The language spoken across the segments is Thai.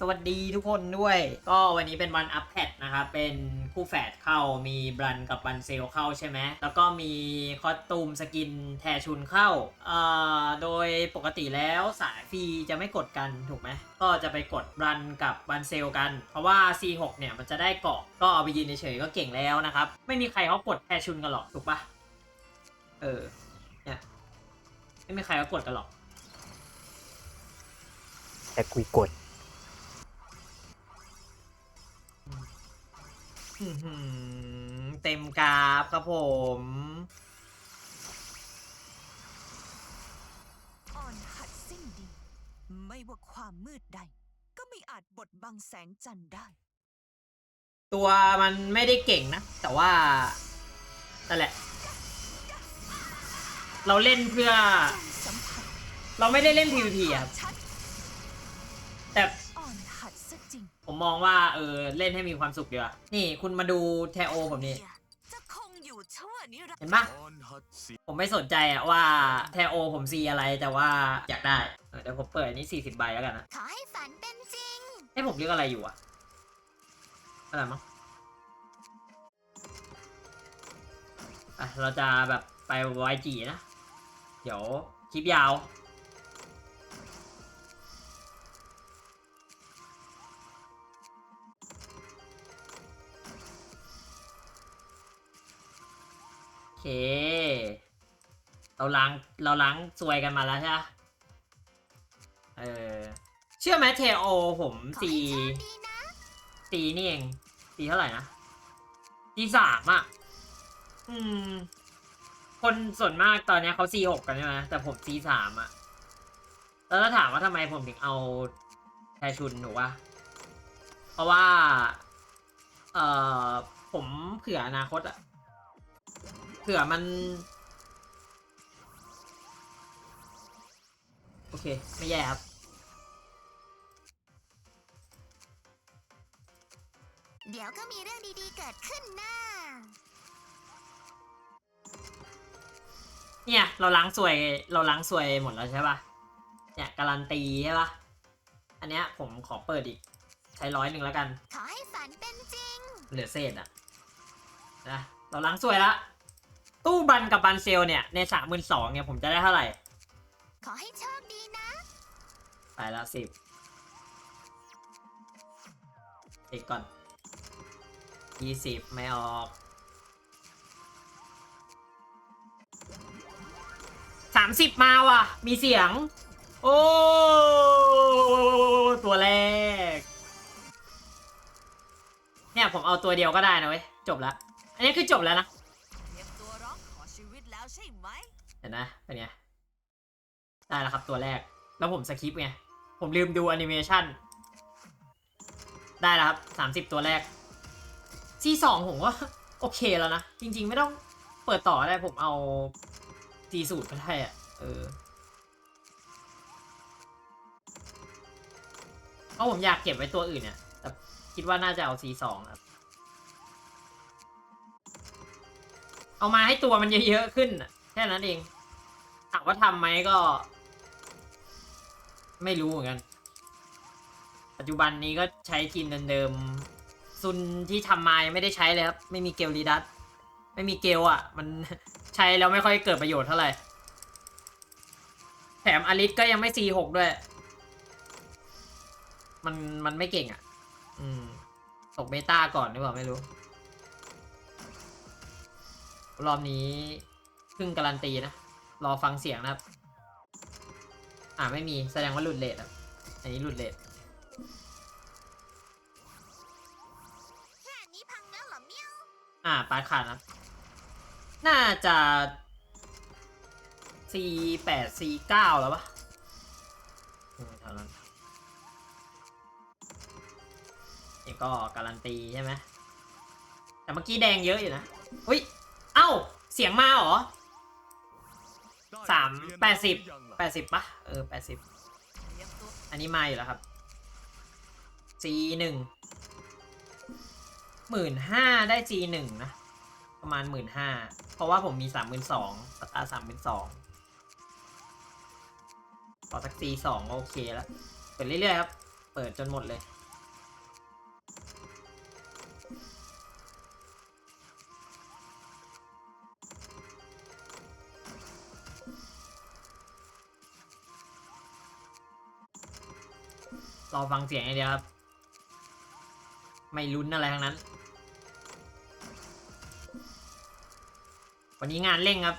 สวัสดีทุกคนด้วย ก็วันนี้เป็นวันอัปแพดนะครับ เป็นคู่แฝดเข้ามีบรันกับบันเซลเข้าใช่ไหม แล้วก็มีคอสตูมสกินแทชุนเข้าเอ่อโดยปกติแล้วสายฟรีจะไม่กดกันถูกไหม ก็จะไปกดบรันกับบันเซลกัน เพราะว่า C6 เนี่ยมันจะได้เกาะก็เอาไปยืนเฉยๆก็เก่งแล้วนะครับ ไม่มีใครเขากดแทชุนกันหรอกถูกปะเออเนี่ยไม่มีใครเขากดกันหรอกแต่กุยกด เต็มกราฟครับผมอ่อนหัดสิ้นดี ไม่ว่าความมืดใด ก็ไม่อาจบดบังแสงจันทร์ได้ ตัวมันไม่ได้เก่งนะ แต่ว่านั่นแหละ เราเล่นเพื่อ จงสัมผัสเราไม่ได้เล่น PVP อะครับชัดแต่ ผมมองว่าเออเล่นให้มีความสุขดีกว่า นี่คุณมาดูแทโอผมนี่ จะคงอยู่ชั่วนิรันดร์เห็นปะผมไม่สนใจอะว่าแทโอผมซีอะไรแต่ว่าอยากได้เออเดี๋ยวผมเปิดอันนี้ 40 ใบแล้วกันนะขอให้ฝันเป็นจริง ให้ผมเลือกอะไรอยู่อะอะไรมั้งอะเราจะแบบไปไวจีนะ เดี๋ยวคลิปยาว เค เราล้างเราล้างซวยกันมาแล้วใช่ไหมเออเชื่อไหมเทโอผมสีสีนี่เองสีเท่าไหร่นะสีสามอะ อืม คนส่วนมากตอนนี้เขาซีหกกันใช่ไหมแต่ผมซีสามอะ แล้วถ้าถามว่าทำไมผมถึงเอาแทชุนหนูวะเพราะว่า เอ่อ ผมเผื่ออนาคตอะ เผื่อมัน โอเค ไม่แย่ครับ เดี๋ยวก็มีเรื่องดีๆเกิดขึ้นนะเนี่ย เราล้างสวยเราล้างสวยหมดแล้วใช่ปะเนี่ยการันตีใช่ปะอันเนี้ยผมขอเปิดอีก ใช้ร้อยหนึ่งแล้วกัน ขอให้ฝันเป็นจริง เหลือเศษอะนะเราล้างสวยละ ตู้บันกับบันเซลเนี่ย ในสามหมื่นสองเนี่ยผมจะได้เท่าไหร่ ขอให้โชคดีนะไปละสิบอีกก่อนยี่สิบไม่ออกสามสิบมาว่ะ มีเสียง โอ้ ตัวแรก เนี่ยผมเอาตัวเดียวก็ได้นะเว้ย จบละอันนี้คือจบแล้วนะ วิตแล้วใช่ไหมเห็นนะเป็นไงได้แล้วครับตัวแรก แล้วผมสคิปไง ผมลืมดูแอนิเมชันได้แล้วครับสามสิบตัวแรกซีสองผมว่าโอเคแล้วนะ จริง ๆ ไม่ต้องเปิดต่อได้ผมเอาซีสูตรก็ได้อะเออเพราะผมอยากเก็บไว้ตัวอื่นเนี่ย แต่คิดว่าน่าจะเอาซีสองครับ เอามาให้ตัวมันเยอะๆขึ้นแค่นั้นเองถามว่าทำไหมก็ ไม่รู้เหมือนกัน ปัจจุบันนี้ก็ใช้ทีมเดิมๆซุนที่ทำมายังไม่ได้ใช้เลยครับ ไม่มีเกลลีดัสไม่มีเกลอะ มันใช้แล้วไม่ค่อยเกิดประโยชน์เท่าไหร่ แถมอลิสก็ยังไม่ C6 ด้วย มันมันไม่เก่งอะ อืมตกเบต้าก่อนหรือเปล่าไม่รู้ รอบนี้เพิ่งการันตีนะ รอฟังเสียงนะครับ อ่าไม่มีแสดงว่าหลุดเลทครับอันนี้หลุดเลทแค่นี้พังแล้วเหรอเมียวอ่าปาดขาดนะครับน่าจะ C แปด C เก้าแล้วปะอืมเท่านั้นนี่ก็การันตีใช่ไหมแต่เมื่อกี้แดงเยอะอยู่นะ อุ้ยเอ้า เสียงมาเหรอสามแปดสิบแปดสิบปะเออแปดสิบอันนี้มาอยู่แล้วครับ G หนึ่งหมื่นห้าได้ G หนึ่งนะ ประมาณหมื่นห้าเพราะว่าผมมีสามหมื่นสองสตาร์สามหมื่นสองขอสัก C สองโอเคแล้ว เปิดเรื่อยๆครับ เปิดจนหมดเลย รอฟังเสียงอย่างเดียวครับ ไม่ลุ้นอะไรทั้งนั้น วันนี้งานเร่งครับ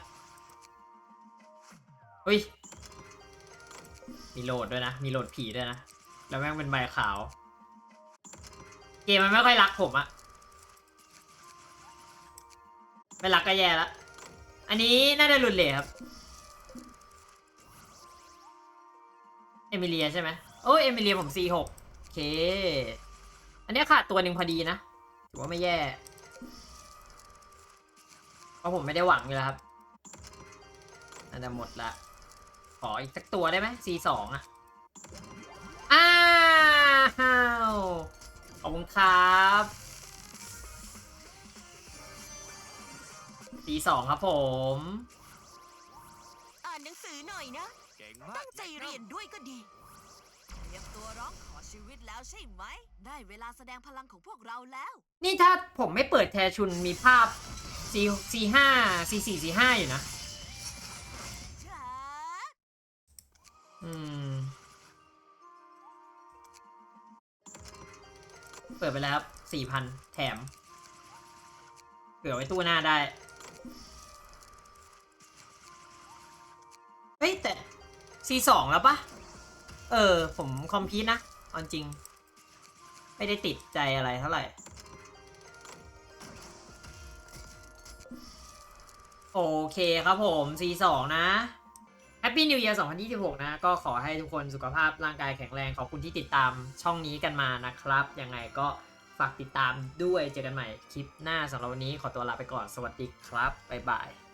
อุ้ย มีโหลดด้วยนะ มีโหลดผีด้วยนะ แล้วแม่งเป็นใบขาว เกมมันไม่ค่อยรักผมอะไม่รักก็แย่ละ อันนี้น่าจะหลุดเลยครับ เอมิเลียใช่ไหม โอ้ยเอมิเลียผม C6 โอเค อันนี้ขาดตัวหนึ่งพอดีนะถือว่าไม่แย่ เพราะผมไม่ได้หวังอยู่แล้วครับน่าจะหมดละ ขออีกสักตัวได้ไหม C2 อะ อ้าวขอบคุณครับ C2 ครับผมอ่านหนังสือหน่อยนะ เก่งมากตั้งใจเรียนด้วยก็ดีเต รียมตัวร้องขอชีวิตแล้วใช่ไหม ได้เวลาแสดงพลังของพวกเราแล้ว นี่ถ้าผมไม่เปิดแทชุนมีภาพ C C5 C4 C5 อยู่นะช้าอืม เปิดไปแล้วครับสี่พันแถม เผื่อไว้ตู้หน้าได้ เฮ้ย แต่ C2 แล้วปะ เออ ผมคอมพิวนะเอาจริง ไม่ได้ติดใจอะไรเท่าไหร่ โอเคครับผม C2 นะ Happy New Year 2026 นะ ก็ขอให้ทุกคนสุขภาพร่างกายแข็งแรง ขอบคุณที่ติดตามช่องนี้กันมานะครับ ยังไงก็ฝากติดตามด้วย เจอกันใหม่คลิปหน้าสำหรับวันนี้ขอตัวลาไปก่อน สวัสดีครับ บ๊ายบาย